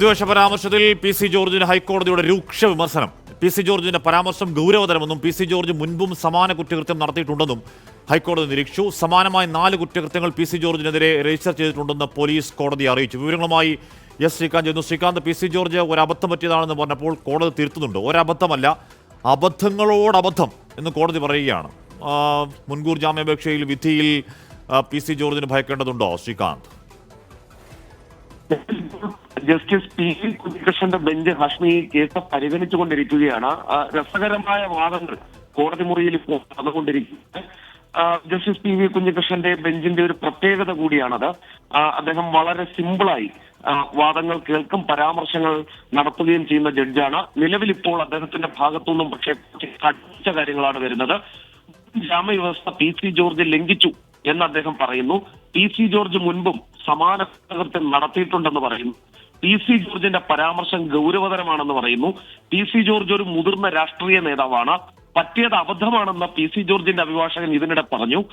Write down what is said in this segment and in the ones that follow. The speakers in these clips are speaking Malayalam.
വിദ്വേഷ പരാമർശത്തിൽ പി സി ജോർജിന് ഹൈക്കോടതിയുടെ രൂക്ഷ വിമർശനം. പി സി ജോർജിന്റെ പരാമർശം ഗൗരവതരമെന്നും പി സി ജോർജ് മുൻപും സമാന കുറ്റകൃത്യം നടത്തിയിട്ടുണ്ടെന്നും ഹൈക്കോടതി നിരീക്ഷിച്ചു. സമാനമായ നാല് കുറ്റകൃത്യങ്ങൾ പി സി ജോർജിനെതിരെ രജിസ്റ്റർ ചെയ്തിട്ടുണ്ടെന്ന് പോലീസ് കോടതി അറിയിച്ചു. വിവരങ്ങളുമായി എസ് ശ്രീകാന്ത് ചെയ്യുന്നു. ശ്രീകാന്ത് പി സി ജോർജ് ഒരു അബദ്ധം പറ്റിയതാണെന്ന് പറഞ്ഞപ്പോൾ കോടതി തിരുത്തുന്നുണ്ട്. ഒരബദ്ധമല്ല അബദ്ധങ്ങളോടബദ്ധം എന്ന് കോടതി പറയുകയാണ്. മുൻകൂർ ജാമ്യാപേക്ഷയിൽ വിധിയിൽ പി സി ജോർജിന് ഭയക്കേണ്ടതുണ്ടോ ശ്രീകാന്ത്? ജസ്റ്റിസ് പി കുഞ്ഞികൃഷ്ണന്റെ ബെഞ്ച് ഹാഷ്മി കേസ് പരിഗണിച്ചുകൊണ്ടിരിക്കുകയാണ്. രസകരമായ വാദങ്ങൾ കോടതി മുറിയിൽ ഇപ്പോൾ നടന്നുകൊണ്ടിരിക്കുന്നത് ജസ്റ്റിസ് പി വി കുഞ്ഞികൃഷ്ണന്റെ ബെഞ്ചിന്റെ ഒരു പ്രത്യേകത കൂടിയാണത്. അദ്ദേഹം വളരെ സിമ്പിളായി വാദങ്ങൾ കേൾക്കും പരാമർശങ്ങൾ നടത്തുകയും ചെയ്യുന്ന ജഡ്ജാണ്. നിലവിൽ ഇപ്പോൾ അദ്ദേഹത്തിന്റെ ഭാഗത്തുനിന്നും പക്ഷേ കടുത്ത കാര്യങ്ങളാണ് വരുന്നത്. ജാമ്യവ്യവസ്ഥ പി സി ജോർജ് ലംഘിച്ചു എന്ന് അദ്ദേഹം പറയുന്നു. പി സി ജോർജ് മുൻപും സമാന കൃത്യം നടത്തിയിട്ടുണ്ടെന്ന് പറയുന്നു. പി സി ജോർജിന്റെ പരാമർശം ഗൗരവതരമാണെന്ന് പറയുന്നു. പി സി ജോർജ് ഒരു മുതിർന്ന രാഷ്ട്രീയ നേതാവാണ്. പറ്റിയത് അബദ്ധമാണെന്ന് പി സി ജോർജിന്റെ അഭിഭാഷകൻ ഇതിനിടെ പറഞ്ഞു.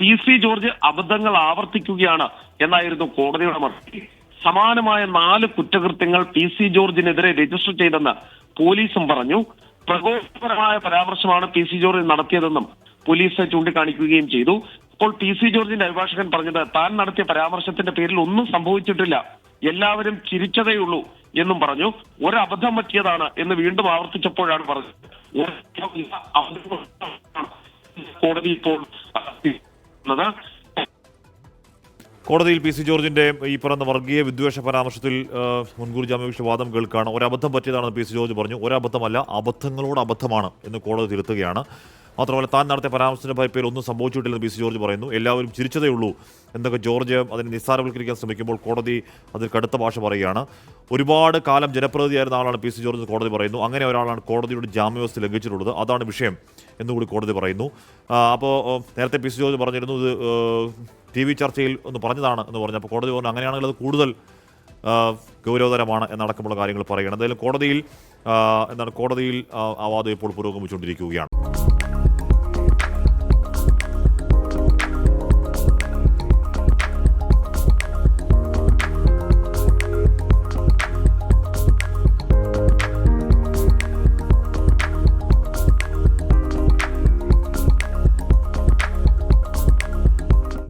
പി സി ജോർജ് അബദ്ധങ്ങൾ ആവർത്തിക്കുകയാണ് എന്നായിരുന്നു കോടതിയുടെ മറുപടി. സമാനമായ നാല് കുറ്റകൃത്യങ്ങൾ പി സി ജോർജിനെതിരെ രജിസ്റ്റർ ചെയ്തെന്ന് പോലീസും പറഞ്ഞു. പ്രകോപനപരമായ പരാമർശമാണ് പി സി ജോർജ് നടത്തിയതെന്നും പോലീസ് ചൂണ്ടിക്കാണിക്കുകയും ചെയ്തു. അപ്പോൾ പി സി ജോർജിന്റെ അഭിഭാഷകൻ പറഞ്ഞത് താൻ നടത്തിയ പരാമർശത്തിന്റെ പേരിൽ ഒന്നും സംഭവിച്ചിട്ടില്ല. എല്ലാവരും ചിരിച്ചതേയുള്ളൂ എന്നും പറഞ്ഞു. ഒരബദ്ധം പറ്റിയതാണ് എന്ന് വീണ്ടും ആവർത്തിച്ചപ്പോഴാണ് പറഞ്ഞത്. കോടതി ഇപ്പോൾ കോടതിയിൽ പി സി ജോർജിന്റെ ഈ പറയുന്ന വർഗീയ വിദ്വേഷ പരാമർശത്തിൽ മുൻകൂർ ജാമ്യപേക്ഷ വാദം കേൾക്കുകയാണ് ഒരബദ്ധം പറ്റിയതാണെന്ന് പി സി ജോർജ് പറഞ്ഞു. ഒരബദ്ധമല്ല അബദ്ധങ്ങളോട് അബദ്ധമാണ് എന്ന് കോടതി തിരുത്തുകയാണ്. മാത്രമല്ല താൻ നടത്തിയ പരാമർശത്തിന്റെ ഭയപ്പേൽ ഒന്നും സംഭവിച്ചിട്ടില്ലെന്ന് പി സി ജോർജ് പറയുന്നു. എല്ലാവരും ചിരിച്ചതേ ഉള്ളൂ എന്നൊക്കെ ജോർജ് അതിനെ നിസ്സാരവൽക്കരിക്കാൻ ശ്രമിക്കുമ്പോൾ കോടതി അതിൽ കടുത്ത ഭാഷ പറയുകയാണ്. ഒരുപാട് കാലം ജനപ്രതിനിധിയായിരുന്ന ആളാണ് പി സി ജോർജ് കോടതി പറയുന്നു. അങ്ങനെ ഒരാളാണ് കോടതിയുടെ ജാമ്യവ്യവസ്ഥ ലംഘിച്ചിട്ടുള്ളത്. അതാണ് വിഷയം എന്നുകൂടി കോടതി പറയുന്നു. അപ്പോൾ നേരത്തെ പി സി ജോർജ് പറഞ്ഞിരുന്നു ഇത് ടി വി ചർച്ചയിൽ ഒന്ന് പറഞ്ഞതാണ് എന്ന് പറഞ്ഞു. അപ്പോൾ കോടതി പറഞ്ഞു അങ്ങനെയാണെങ്കിൽ അത് കൂടുതൽ ഗൗരവതരമാണ് എന്നടക്കമുള്ള കാര്യങ്ങൾ പറയുകയാണ്. എന്തായാലും കോടതിയിൽ എന്താണ് കോടതിയിൽ ആ വാദം ഇപ്പോൾ പുരോഗമിച്ചുകൊണ്ടിരിക്കുകയാണ്.